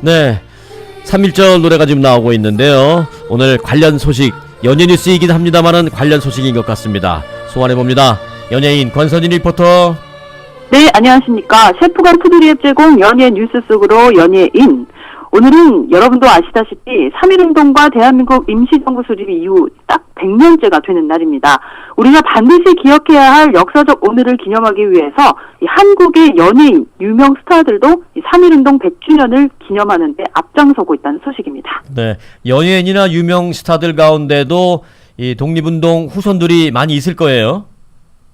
네. 3.1절 노래가 지금 나오고 있는데요. 오늘 관련 소식, 연예 뉴스이긴 합니다만은 관련 소식인 것 같습니다. 소환해 봅니다. 연예인 권선진 리포터. 네, 안녕하십니까. 셰프관 푸드리앱 제공 연예 뉴스 속으로 연예인. 오늘은 여러분도 아시다시피 3.1운동과 대한민국 임시정부 수립 이후 딱 100년째가 되는 날입니다. 우리가 반드시 기억해야 할 역사적 오늘을 기념하기 위해서 이 한국의 연예인, 유명 스타들도 이 3.1운동 100주년을 기념하는 데 앞장서고 있다는 소식입니다. 네. 연예인이나 유명 스타들 가운데도 이 독립운동 후손들이 많이 있을 거예요.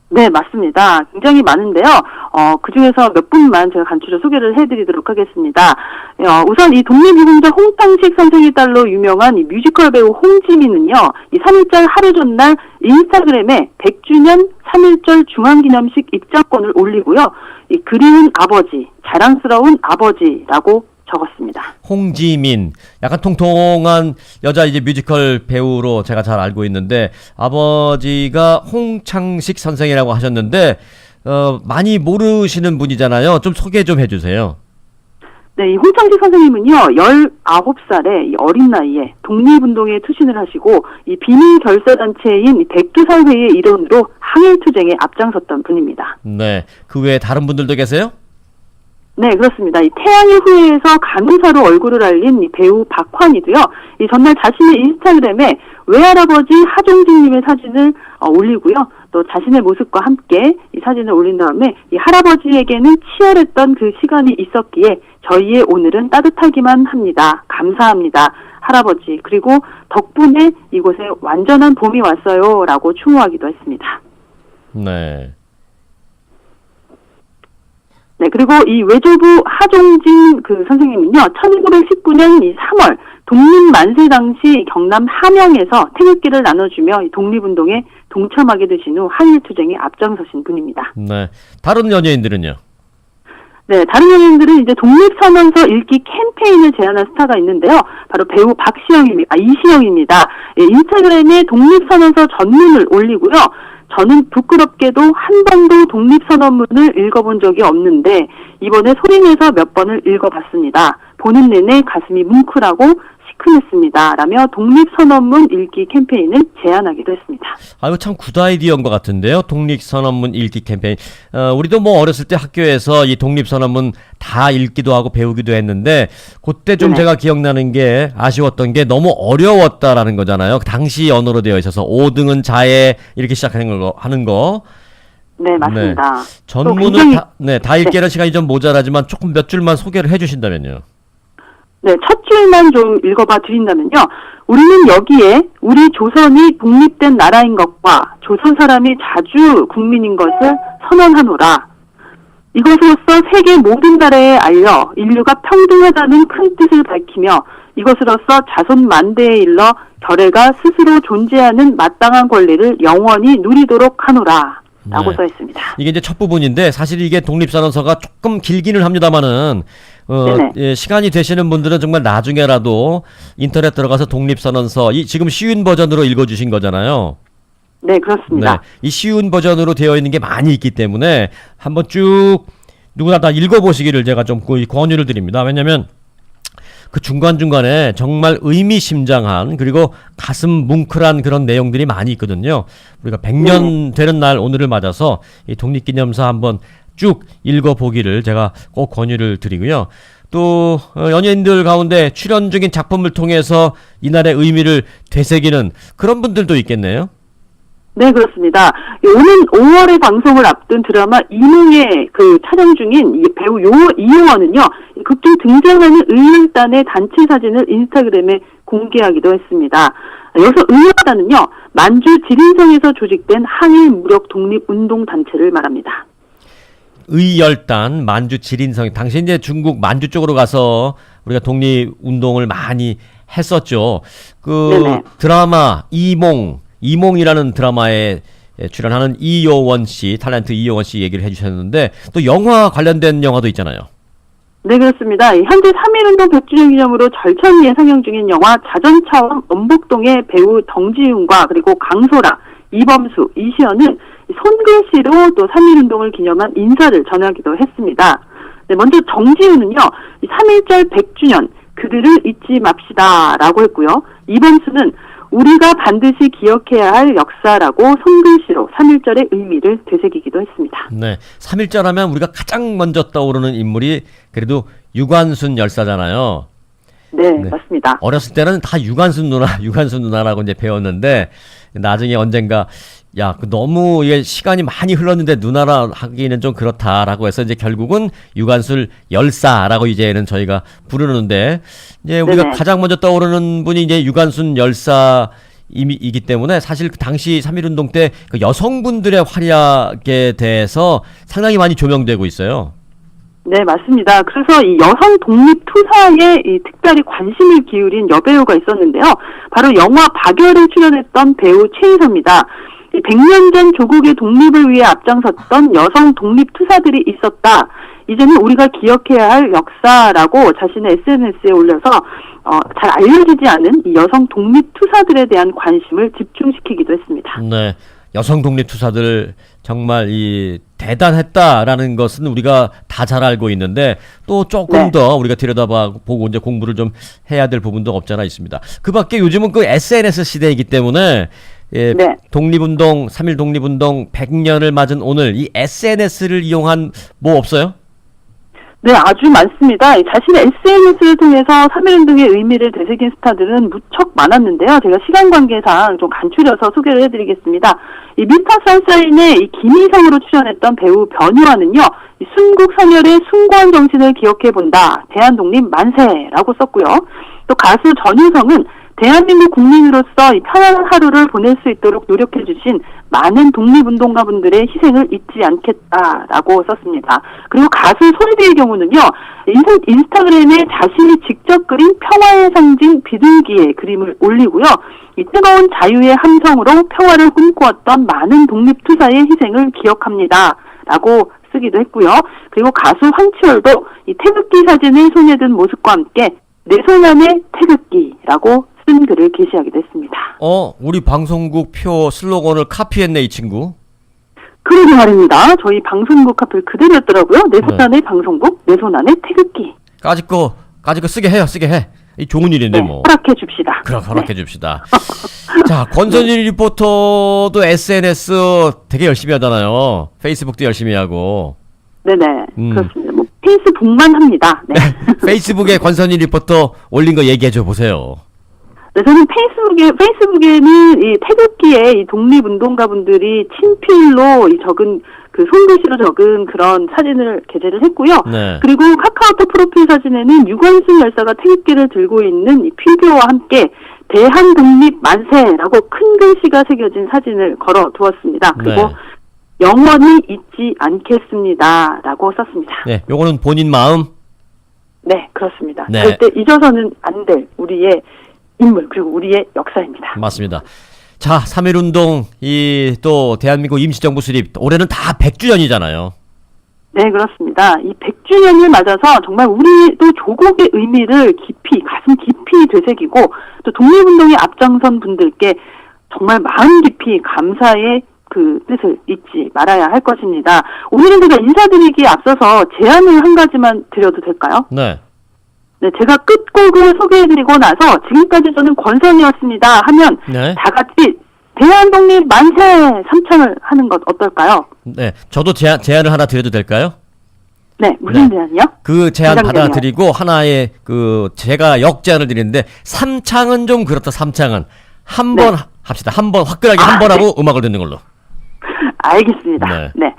네, 맞습니다. 굉장히 많은데요. 어, 그 중에서 몇 분만 제가 간추려 소개를 해드리도록 하겠습니다. 어, 우선 이 독립유공자 홍탕식 선생의 딸로 유명한 이 뮤지컬 배우 홍지민은요, 이 3.1절 하루 전날 인스타그램에 100주년 3.1절 중앙기념식 입장권을 올리고요. 이 그리운 아버지, 자랑스러운 아버지라고 적었습니다. 홍지민. 약간 통통한 여자 이제 뮤지컬 배우로 제가 잘 알고 있는데 아버지가 홍창식 선생이라고 하셨는데 어, 많이 모르시는 분이잖아요. 좀 소개 좀 해주세요. 네, 이 홍창식 선생님은요, 19살의 어린 나이에 독립운동에 투신을 하시고, 이 비밀 결사단체인 이 백두사회의 일원으로 항일투쟁에 앞장섰던 분입니다. 네. 그 외에 다른 분들도 계세요? 네, 그렇습니다. 이 태양의 후예에서 간호사로 얼굴을 알린 이 배우 박환이도요, 이 전날 자신의 인스타그램에 외할아버지 하종진님의 사진을 어, 올리고요, 또 자신의 모습과 함께 이 사진을 올린 다음에 이 할아버지에게는 치열했던 그 시간이 있었기에 저희의 오늘은 따뜻하기만 합니다. 감사합니다. 할아버지. 그리고 덕분에 이곳에 완전한 봄이 왔어요. 라고 추모하기도 했습니다. 네. 네, 그리고 이 외조부 하종진 그 선생님은요, 1919년 이 3월 독립 만세 당시 경남 함양에서 태극기를 나눠주며 이 독립운동에 동참하게 되신 후 한일투쟁에 앞장서신 분입니다. 네. 다른 연예인들은요? 네, 다른 연예인들은 이제 독립선언서 읽기 캠페인을 제안한 스타가 있는데요. 바로 배우 박시영입니다. 아, 이시영입니다. 예, 인스타그램에 독립선언서 전문을 올리고요. 저는 부끄럽게도 한 번도 독립선언문을 읽어본 적이 없는데 이번에 소리내서 몇 번을 읽어봤습니다. 보는 내내 가슴이 뭉클하고 시큰했습니다. 라며 독립선언문 읽기 캠페인을 제안하기도 했습니다. 아, 이거 참굿 아이디어인 것 같은데요. 독립선언문 읽기 캠페인. 어, 우리도 뭐 어렸을 때 학교에서 이 독립선언문 다 읽기도 하고 배우기도 했는데, 그때 좀 네. 제가 기억나는 게 아쉬웠던 게 너무 어려웠다라는 거잖아요. 당시 언어로 되어 있어서 5등은 자에 이렇게 시작하는 거, 하는 거. 네, 맞습니다. 또 전문을 굉장히- 다, 네, 다 읽기에는 시간이 좀 모자라지만 조금 몇 줄만 소개를 해 주신다면요. 네, 첫 줄만 좀 읽어봐 드린다면요. 우리는 여기에 우리 조선이 독립된 나라인 것과 조선 사람이 자주 국민인 것을 선언하노라. 이것으로써 세계 모든 나라에 알려 인류가 평등하다는 큰 뜻을 밝히며 이것으로써 자손 만대에 일러 결애가 스스로 존재하는 마땅한 권리를 영원히 누리도록 하노라. 라고 네. 써 있습니다. 이게 이제 첫 부분인데 사실 이게 독립선언서가 조금 길기는 합니다만은 어, 네네. 예, 시간이 되시는 분들은 정말 나중에라도 인터넷 들어가서 독립선언서 이 지금 쉬운 버전으로 읽어주신 거잖아요. 네, 그렇습니다. 네, 이 쉬운 버전으로 되어 있는 게 많이 있기 때문에 한번 쭉 누구나 다 읽어보시기를 제가 좀그 권유를 드립니다. 왜냐하면 그 중간중간에 정말 의미심장한 그리고 가슴 뭉클한 그런 내용들이 많이 있거든요. 우리가 100년 되는 날 오늘을 맞아서 이 독립기념사 한번 쭉 읽어보기를 제가 꼭 권유를 드리고요. 또 어, 연예인들 가운데 출연 중인 작품을 통해서 이날의 의미를 되새기는 그런 분들도 있겠네요. 네, 그렇습니다. 오는 5월에 방송을 앞둔 드라마 이몽의 그 촬영 중인 이 배우 요, 이용원은요, 극 중 등장하는 의열단의 단체 사진을 인스타그램에 공개하기도 했습니다. 여기서 의열단은요, 만주 지린성에서 조직된 항일 무력 독립운동 단체를 말합니다. 의열단 만주 지린성 당시 이제 중국 만주 쪽으로 가서 우리가 독립 운동을 많이 했었죠. 그 네네. 드라마 이몽 이몽이라는 드라마에 출연하는 이요원 씨 탤런트 이요원 씨 얘기를 해주셨는데 또 영화 관련된 영화도 있잖아요. 네, 그렇습니다. 이 현재 3.1운동 100주년 기념으로 절찬리에 상영 중인 영화 자전차왕 엄복동의 배우 덩지윤과 그리고 강소라, 이범수, 이시연은 이 손글씨로 또 3.1운동을 기념한 인사를 전하기도 했습니다. 네, 먼저 정지윤은요, 이 3.1절 100주년 그들을 잊지 맙시다 라고 했고요. 이번 수는 우리가 반드시 기억해야 할 역사라고 손글씨로 3.1절의 의미를 되새기기도 했습니다. 네. 3.1절 하면 우리가 가장 먼저 떠오르는 인물이 그래도 유관순 열사잖아요. 네, 네. 맞습니다. 어렸을 때는 다 유관순 누나, 유관순 누나라고 이제 배웠는데 나중에 언젠가 야, 그 너무 이게 시간이 많이 흘렀는데 누나라 하기는 좀 그렇다라고 해서 이제 결국은 유관술 열사라고 이제는 저희가 부르는데 이제 우리가 네네. 가장 먼저 떠오르는 분이 이제 유관순 열사 이기 때문에 사실 그 당시 3.1운동 때 그 여성분들의 활약에 대해서 상당히 많이 조명되고 있어요. 네, 맞습니다. 그래서 이 여성 독립 투사에 이 특별히 관심을 기울인 여배우가 있었는데요. 바로 영화 박열에 출연했던 배우 최희서입니다. 이 100년 전 조국의 독립을 위해 앞장섰던 여성 독립 투사들이 있었다. 이제는 우리가 기억해야 할 역사라고 자신의 SNS에 올려서 어, 잘 알려지지 않은 이 여성 독립 투사들에 대한 관심을 집중시키기도 했습니다. 네. 여성 독립 투사들 정말 이 대단했다라는 것은 우리가 다 잘 알고 있는데 또 조금 네. 더 우리가 들여다봐 보고 이제 공부를 좀 해야 될 부분도 없잖아 있습니다. 그밖에 요즘은 그 SNS 시대이기 때문에 예, 네. 독립운동 3.1 독립운동 100년을 맞은 오늘 이 SNS를 이용한 뭐 없어요? 네, 아주 많습니다. 이 자신의 SNS를 통해서 3.1운동의 의미를 되새긴 스타들은 무척 많았는데요. 제가 시간 관계상 좀 간추려서 소개를 해드리겠습니다. 이 미스터 선샤인의 이 김희성으로 출연했던 배우 변유아는요, 이 순국 선열의 숭고한 정신을 기억해본다. 대한독립 만세라고 썼고요. 또 가수 전유성은 대한민국 국민으로서 이 편안한 하루를 보낼 수 있도록 노력해 주신 많은 독립운동가 분들의 희생을 잊지 않겠다라고 썼습니다. 그리고 가수 솔비의 경우는요, 인스- 인스타그램에 자신이 직접 그린 평화의 상징 비둘기의 그림을 올리고요, 이 뜨거운 자유의 함성으로 평화를 꿈꾸었던 많은 독립투사의 희생을 기억합니다. 라고 쓰기도 했고요. 그리고 가수 황치열도 이 태극기 사진을 손에 든 모습과 함께 내손 안에 태극기라고 쓴 글을 게시하기도 했습니다. 어, 우리 방송국 표 슬로건을 카피했네 이 친구. 그러게 말입니다. 저희 방송국 카페 그대로였더라고요. 내손 네. 방송국, 내손 안에 태극기. 까짓 거 까짓 거 쓰게 해요, 쓰게 해. 이 좋은 일인데 네, 뭐. 허락해 줍시다. 그럼 허락해 줍시다. 자, 권선일 리포터도 SNS 되게 열심히 하잖아요. 페이스북도 열심히 하고. 네네. 음. 그렇습니다. 뭐 페이스북만 합니다. 네. 페이스북에 권선일 리포터 올린 거 얘기해 줘 보세요. 네, 저는 페이스북에, 페이스북에는 이 태극기에 이 독립운동가분들이 친필로 이 적은, 그 손글씨로 적은 그런 사진을 게재를 했고요. 네. 그리고 카카오톡 프로필 사진에는 유관순 열사가 태극기를 들고 있는 이 피규어와 함께 대한 독립 만세라고 큰 글씨가 새겨진 사진을 걸어 두었습니다. 그리고 네. 영원히 잊지 않겠습니다 라고 썼습니다. 네, 요거는 본인 마음. 네, 그렇습니다. 네. 절대 잊어서는 안 될 우리의 인물 그리고 우리의 역사입니다. 맞습니다. 자, 3.1 운동 이 또 대한민국 임시정부 수립 올해는 다 100주년이잖아요. 네, 그렇습니다. 이 100주년을 맞아서 정말 우리도 조국의 의미를 깊이, 가슴 깊이 되새기고 또 독립운동에 앞장선 분들께 정말 마음 깊이 감사의 그 뜻을 잊지 말아야 할 것입니다. 오늘은 제가 인사드리기에 앞서서 제안을 한 가지만 드려도 될까요? 네. 네, 제가 끝곡을 소개해드리고 나서 지금까지 저는 권선이었습니다 하면 네. 다 같이 대한독립 만세 삼창을 하는 것 어떨까요? 네. 저도 제안, 제안을 하나 드려도 될까요? 네, 무슨 네. 제안이요? 그 제안. 받아들이고 하나의 그 제가 역제안을 드리는데 삼창은 좀 그렇다 삼창은 한번 네. 합시다 한 번 화끈하게 아, 한번 하고 음악을 듣는 걸로 알겠습니다. 네. 네.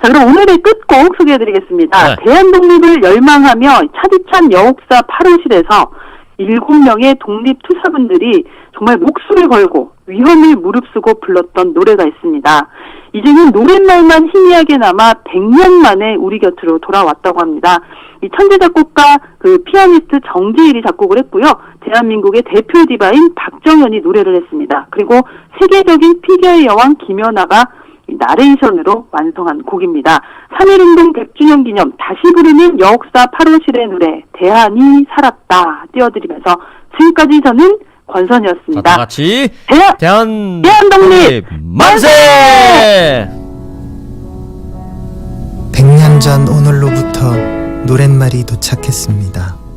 자, 그럼 오늘의 끝곡 소개해드리겠습니다. 네. 대한독립을 열망하며 차디찬 여옥사 8호실에서 일곱 명의 독립투사분들이 정말 목숨을 걸고 위험을 무릅쓰고 불렀던 노래가 있습니다. 이제는 노랫말만 희미하게 남아 100년 만에 우리 곁으로 돌아왔다고 합니다. 이 천재 작곡가 그 피아니스트 정지일이 작곡을 했고요. 대한민국의 대표 디바인 박정현이 노래를 했습니다. 그리고 세계적인 피겨의 여왕 김연아가 이 나레이션으로 완성한 곡입니다. 3.1운동 100주년 기념 다시 부르는 여옥사 8호 실의 노래 대한이 살았다 띄워드리면서 지금까지 저는 자, 다 권선이었습니다. 같이 대한, 대한 대한 독립 만세! 100년 전 오늘로부터 노랫말이 도착했습니다.